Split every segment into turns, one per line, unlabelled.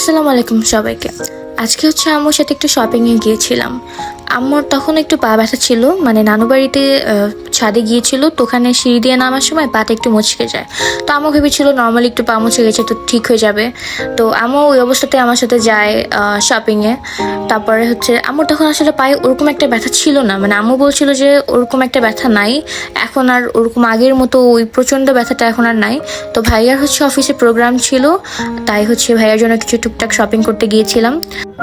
আসসালামু আলাইকুম সবাইকে। আজকে হচ্ছে আম্মুর সাথে একটু শপিংয়ে গিয়েছিলাম। আম্মুর তখন একটু পা ব্যথা ছিল মানে নানু বাড়িতে ছাদে গিয়েছিল, তো ওখানে সিঁড়ি দিয়ে নামার সময় পাটা একটু মুচকে যায়। তো আম্মু ভেবেছিল নর্মালি একটু পা মুচকে গেছে তো ঠিক হয়ে যাবে। তো আম্মু ওই অবস্থাতে আমার সাথে যায় শপিংয়ে তারপরে হচ্ছে আমার তখন আসলে পায়ে ওরকম একটা ব্যথা ছিল না। মানে আম্মু বলছিল যে, ওরকম একটা ব্যথা নাই। এখন আর ওরকম আগের মতো ওই প্রচণ্ড ব্যথাটা এখন আর নাই। তো ভাইয়ার হচ্ছে অফিসে প্রোগ্রাম ছিল, তাই হচ্ছে ভাইয়ার জন্য কিছু টুকটাক শপিং করতে গিয়েছিলাম।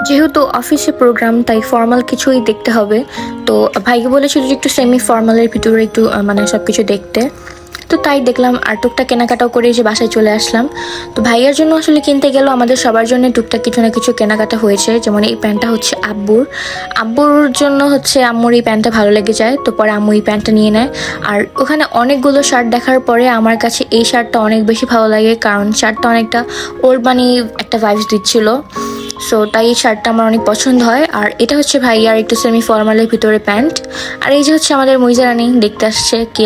যেহেতু অফিসে প্রোগ্রাম তাই ফর্মাল কিছুই দেখতে হবে। তো ভাইকে বলেছিল যে একটু সেমি ফর্মালের ভিতরে একটু মানে সব কিছু দেখতে। তো তাই দেখলাম, আর টুকটাক কেনাকাটাও করে যে বাসায় চলে আসলাম। তো ভাইয়ের জন্য আসলে কিনতে গেলেও আমাদের সবার জন্য টুকটাক কিছু না কিছু কেনাকাটা হয়েছে। যেমন এই প্যান্টটা হচ্ছে আব্বুর। আব্বুর জন্য হচ্ছে আম্মুর এই প্যান্টটা ভালো লেগে যায়। তো পরে আম্মু এই প্যান্টটা নিয়ে নেয়। আর ওখানে অনেকগুলো শার্ট দেখার পরে আমার কাছে এই শার্টটা অনেক বেশি ভালো লাগে। কারণ শার্টটা অনেকটা ওল্ড মানি একটা ভাইবস দিচ্ছিল। সো তাই এই শার্টটা আমার অনেক পছন্দ হয়। আর এটা হচ্ছে ভাইয়ার একটু সেমি ফর্মালের ভিতরে প্যান্ট। আর এই যে হচ্ছে আমাদের মইজারানি দেখতে আসছে কি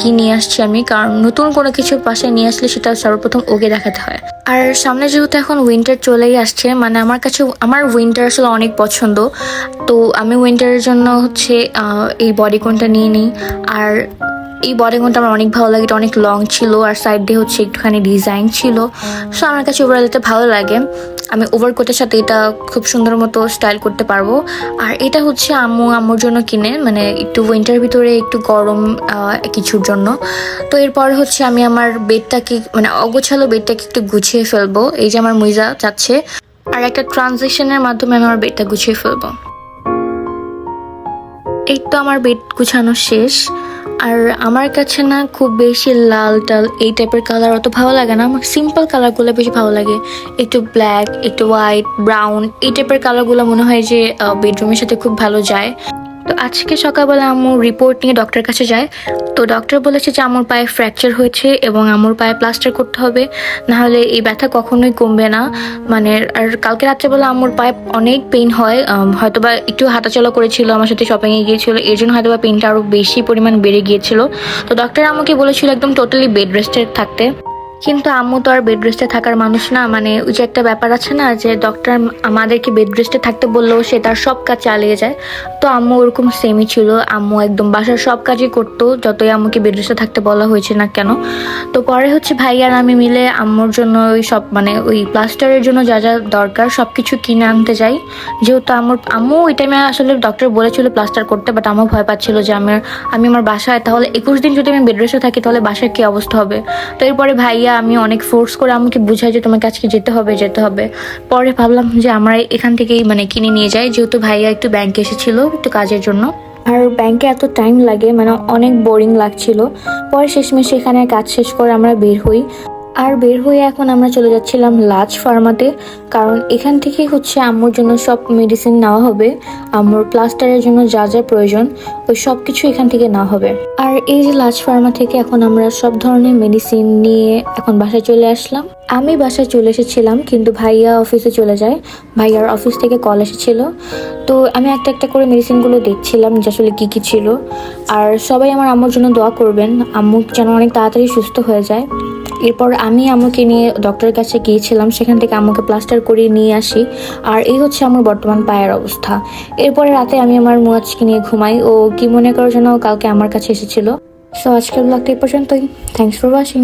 কি নিয়ে আসছি আমি। কারণ নতুন কোনো কিছু পাশে নিয়ে আসলে সেটা সর্বপ্রথম ওকে দেখাতে হয়। আর সামনে যেহেতু এখন উইন্টার চলেই আসছে মানে আমার কাছে আমার উইন্টার আসলে অনেক পছন্দ। তো আমি উইন্টারের জন্য হচ্ছে এই বডিকনটা নিয়ে নিই। আর এই বডিকনটা আমার অনেক ভালো লাগে। এটা অনেক লং ছিল আর সাইড দিয়ে হচ্ছে একটুখানি ডিজাইন ছিল। সো আমার কাছে ওভারঅল এটা ভালো লাগে। আমি ওভারকোটের সাথে এটা খুব সুন্দর মতো স্টাইল করতে পারব। আর এটা হচ্ছে আম্মু, আম্মুর জন্য কিনে মানে একটু উইন্টার ভিতরে একটু গরম কিছুর জন্য। তো এরপর হচ্ছে আমি আমার বেডটাকে মানে অগোছালো বেডটাকে একটু গুছিয়ে ফেলব। এই যে আমার মুইজা যাচ্ছে। আর একটা ট্রানজেকশনের মাধ্যমে আমি আমার বেডটা গুছিয়ে ফেলব। এই তো আমার বেড গুছানো শেষ। আর আমার কাছে না খুব বেশি লাল টাল এই টাইপের কালার অত ভালো লাগে না। আমার সিম্পল কালারগুলো বেশি ভালো লাগে। একটু ব্ল্যাক একটু হোয়াইট ব্রাউন এই টাইপের কালারগুলো মনে হয় যে বেডরুমের সাথে খুব ভালো যায়। তো আজকে সকালবেলা আম্মু রিপোর্ট নিয়ে ডক্টরের কাছে যায়। তো ডক্টর বলেছে যে আমার পায়ে ফ্র্যাকচার হয়েছে এবং আমার পায়ে প্লাস্টার করতে হবে না হলে এই ব্যথা কখনোই কমবে না। মানে আর কালকে রাত্রেবেলা আমার পায়ে অনেক পেইন হয় হয়তোবা একটু হাঁটাচলা করেছিল, আমার সাথে শপিংয়ে গিয়েছিল, এর জন্য হয়তোবা পেইনটা আরও বেশি পরিমাণ বেড়ে গিয়েছিল। তো ডক্টর আমাকে বলেছিল একদম টোটালি বেড রেস্টে থাকতে। কিন্তু আম্মু তো আর বেড রেস্টে থাকার মানুষ না। মানে ওই যে একটা ব্যাপার আছে না যে ডক্টর আমাদেরকে বেড রেস্টে থাকতে বললেও সে তার সব কাজ চালিয়ে যায়। তো আম্মু ওরকম সেমই ছিল। আম্মু একদম বাসার সব কাজই করতো, যতই আম্মুকে বেড রেস্টে থাকতে বলা হয়েছে না কেন। তো পরে হচ্ছে ভাই আর আমি মিলে আম্মুর জন্য ওই সব মানে ওই প্লাস্টারের জন্য যা যা দরকার সব কিছু কিনে আনতে যাই। যেহেতু আম্মুর, আম্মু ওই টাইমে আসলে ডক্টর বলেছিল প্লাস্টার করতে বাট আম্মু ভয় পাচ্ছিল যে আমার আমি আমার বাসায় তাহলে একুশ দিন যদি আমি বেড রেস্টে থাকি তাহলে বাসায় কী অবস্থা হবে? তো এরপরে ভাইয়া আমি অনেক ফোর্স করে আমাকে বুঝাই যে তোমাকে আজকে যেতে হবে যেতে হবে। পরে ভাবলাম যে আমরা এখান থেকেই মানে কিনে নিয়ে যাই। যেহেতু ভাইয়া একটু ব্যাংকে এসেছিল একটু কাজের জন্য। আর ব্যাংকে এত টাইম লাগে মানে অনেক বোরিং লাগছিল। পরে শেষমেশ এখানে কাজ শেষ করে আমরা বের হই। আর বের হয়ে এখন আমরা চলে যাচ্ছিলাম লাজ ফার্মাতে, কারণ এখান থেকে হচ্ছে আম্মুর জন্য সব মেডিসিন নেওয়া হবে, আম্মুর প্লাস্টারের জন্য যা যা প্রয়োজন, ওই সব কিছু এখান থেকে নেওয়া হবে। আর এই যে লাজ ফার্মা থেকে এখন আমরা সব ধরনের মেডিসিন নিয়ে এখন বাসায় চলে আসলাম। আমি বাসায় চলে এসেছিলাম, কিন্তু ভাইয়া অফিসে চলে যায়। ভাইয়ার অফিস থেকে কল এসেছিল। তো আমি একটা একটা করে মেডিসিনগুলো দেখছিলাম যে আসলে কী কী ছিল। আর সবাই আমার আম্মুর জন্য দোয়া করবেন, আম্মু যেন অনেক তাড়াতাড়ি সুস্থ হয়ে যায়। এরপর আমি আমাকে নিয়ে ডক্টরের কাছে গিয়েছিলাম, সেখান থেকে আমাকে প্লাস্টার করিয়ে নিয়ে আসি। আর এই হচ্ছে আমার বর্তমান পায়ের অবস্থা। এরপরে রাতে আমি আমার মুয়াজকে নিয়ে ঘুমাই। ও কি মনে করার জন্য কালকে আমার কাছে এসেছিল। সো আজকের ব্লগটা এই পর্যন্তই। Thanks for watching